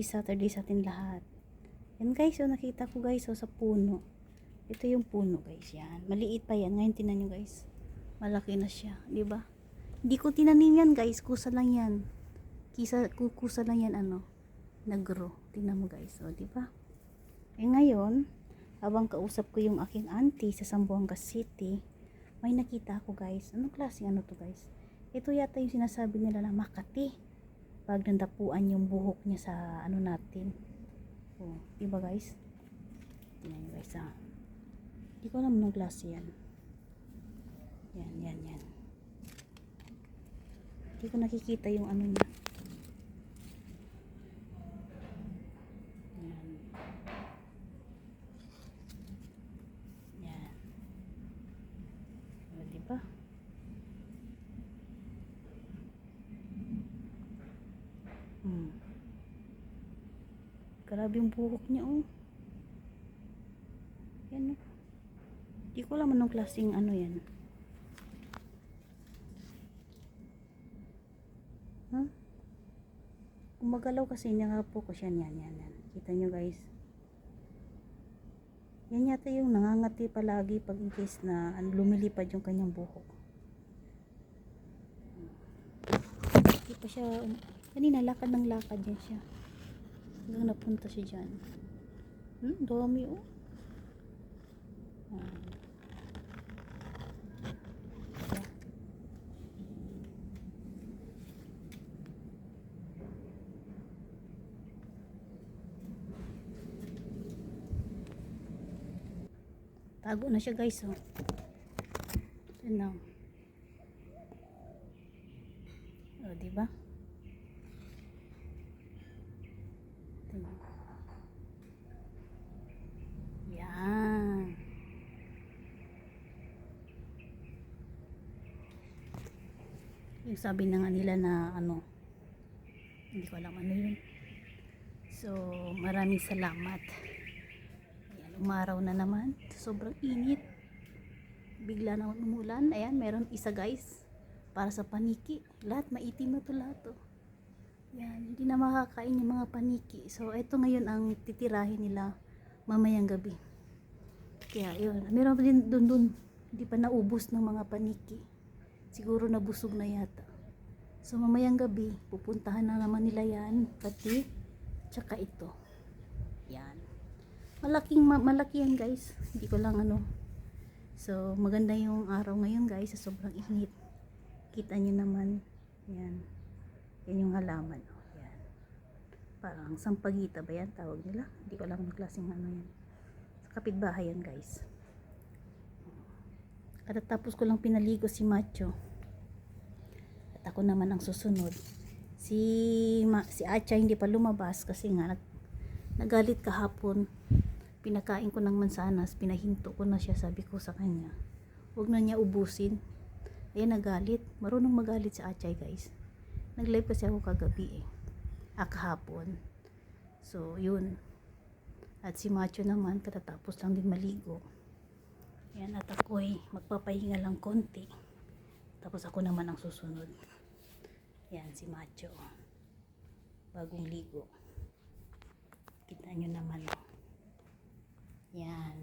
Happy Saturday sa atin lahat. Yan guys, so nakita ko guys, so sa puno. Ito yung puno guys, yan. Maliit pa yan. Ngayon tinan nyo guys. Malaki na siya, di ba? Hindi ko tinanim yan guys, kusa lang yan. Kisa, ku- kusa lang yan ano, nag-grow. Tingnan mo guys, o di ba? Eh ngayon, habang kausap ko yung aking auntie sa Zamboanga City, may nakita ako guys. Anong klaseng ano to guys? Ito yata yung sinasabi nila na Makati. Pag nandapuan yung buhok niya sa ano natin. Oh, diba guys? Nyo guys ah. Hindi ko alam anong klase yan. Yan, yan, yan. Hindi ko nakikita yung ano niya. Yan. Yan. O, diba? Hmm. Grabe yung buhok niya, oh. Yan, oh. Di ko alam anong klaseng ano yan. Huh? Gumagalaw kasi niya nga po ko siya. Yan, yan, yan. Kita nyo guys. Yan yata yung nangangati palagi pag in case na ano, lumilipad yung kanyang buhok. Hindi pa siya, kanina lakad ng lakad yan siya. Hanggang napunta siya dyan. Hmm, dami oh. Yeah. Tago na siya guys oh. Na. Oh, di ba? Tingnan. Yan. Yung sabi na nga nila na ano, hindi ko alam ano yun. So, maraming salamat. Ayan, umaraw na naman. Sobrang init. Bigla na umulan. Ayan, meron isa guys. Para sa paniki. Lahat maitim na to lahat to. Yan, hindi na makakain yung mga paniki. So, ito ngayon ang titirahin nila mamayang gabi. Kaya, yun. Meron din dun dun. Hindi pa naubos ng mga paniki. Siguro nabusog na yata. So, mamayang gabi, pupuntahan na naman nila yan. Pati, tsaka ito. Yan. Malaking, ma- malaki yan guys. Hindi ko lang ano. So, maganda yung araw ngayon guys. Sa sobrang init. Kita nyo naman. Yan. Yan yung halaman. Yan. Parang sampagita ba yan tawag nila? Hindi ko alam ng klaseng ano yan. Sa kapitbahay yan guys. Katatapos ko lang pinaligo si Macho. At ako naman ang susunod. Si Ma, si Acha hindi pa lumabas kasi nga nag, nagalit kahapon. Pinakain ko ng mansanas, pinahinto ko na siya, sabi ko sa kanya. Huwag na niya ubusin. Ayan nagalit. Marunong magalit si Achay guys. Nag-live kasi ako kagabi eh. Ah, kahapon. So, yun. At si Macho naman, katatapos lang din maligo. Yan, at ako'y magpapahinga lang konti. Tapos ako naman ang susunod. Yan, si Macho. Bagong ligo. Kita nyo naman. Yan.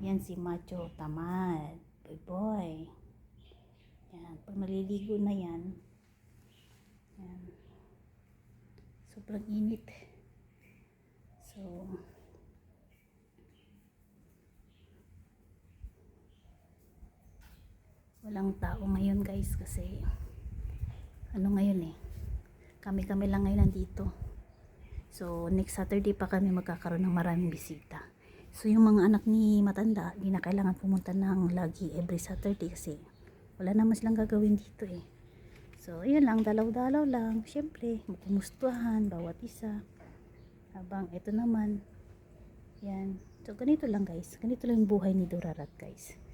Yan si Macho Tamad. Boy boy. Yan. Pag naliligo na yan. Yan. Sobrang init. So, walang tao ngayon guys kasi ano ngayon eh kami kami lang ngayon nandito. So next Saturday pa kami magkakaroon ng maraming bisita. So yung mga anak ni matanda di na kailangan pumunta ng lagi every Saturday kasi wala naman silang gagawin dito eh. So yun lang dalaw-dalaw lang. Syempre magkumustuhan bawat isa. Habang ito naman yan. So ganito lang guys. Ganito lang yung buhay ni Dorarat guys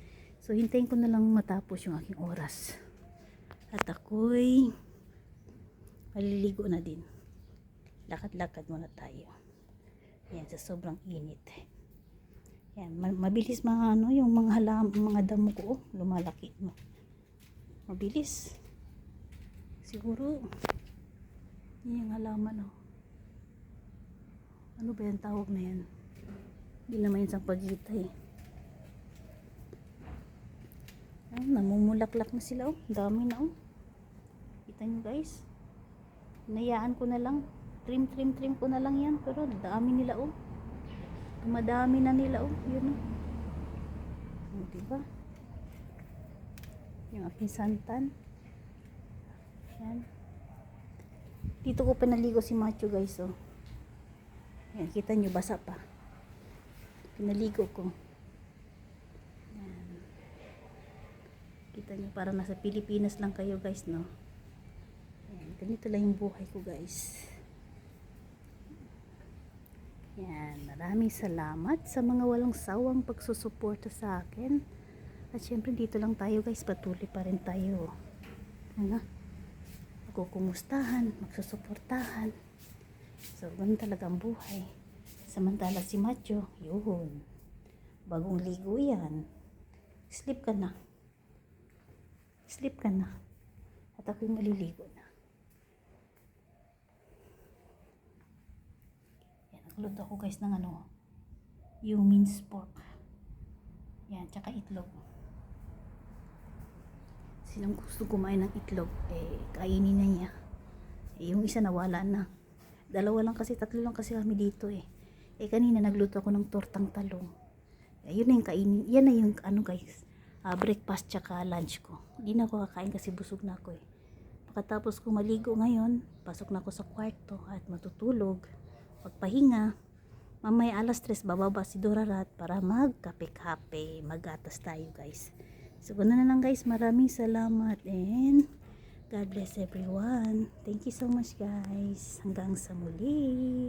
So, hintayin ko na lang matapos yung aking oras. At ako'y maliligo na din. Lakad-lakad muna tayo. Yan, sa sobrang init. Yan, ma- mabilis mga ano, yung mga halam, mga damo ko, oh, lumalaki. No? Mabilis. Siguro, yun yung halaman, oh. Ano ba yung tawag na yan? Hindi naman yan sampagita eh. Ah, namumulaklak na sila oh. Dami na oh. Kita nyo guys. Nayaan ko na lang. Trim, trim, trim ko na lang yan. Pero dami nila oh. Dumadami na nila oh. Yun oh. Oh, diba? Yung aking santan. Yan. Dito ko pinaligo si Macho guys oh. Yan, kita nyo basa pa. Pinaligo ko. Yan. Kita nyo parang nasa Pilipinas lang kayo guys no. Yan, ganito lang yung buhay ko guys. Yan, maraming salamat sa mga walang sawang pagsusuporta sa akin. At syempre dito lang tayo guys, patuloy pa rin tayo. Ano? Magkukumustahan, magsusuportahan. So, ganun talaga ang buhay. Samantala si Macho, yun. Bagong ligo yan. Sleep ka na. Sleep ka na. At ako'y maliligo na. Yan, nagluto ako guys ng ano, yung minced pork. Yan, tsaka itlog. Sinong gusto kumain ng itlog, eh, kainin na niya. Eh, yung isa nawala na. Dalawa lang kasi, tatlo lang kasi kami dito eh. Eh, kanina nagluto ako ng tortang talong. Eh, yun na yung kainin. Yan na yung ano guys, ah, breakfast tsaka lunch ko. Hindi na ako kakain kasi busog na ako eh. Pagkatapos ko maligo ngayon, pasok na ako sa kwarto at matutulog. Pagpahinga, mamaya alas 3 bababa si Dorarat para magkape-kape. Magatas tayo guys. So, ganun na lang guys. Maraming salamat and God bless everyone. Thank you so much guys. Hanggang sa muli.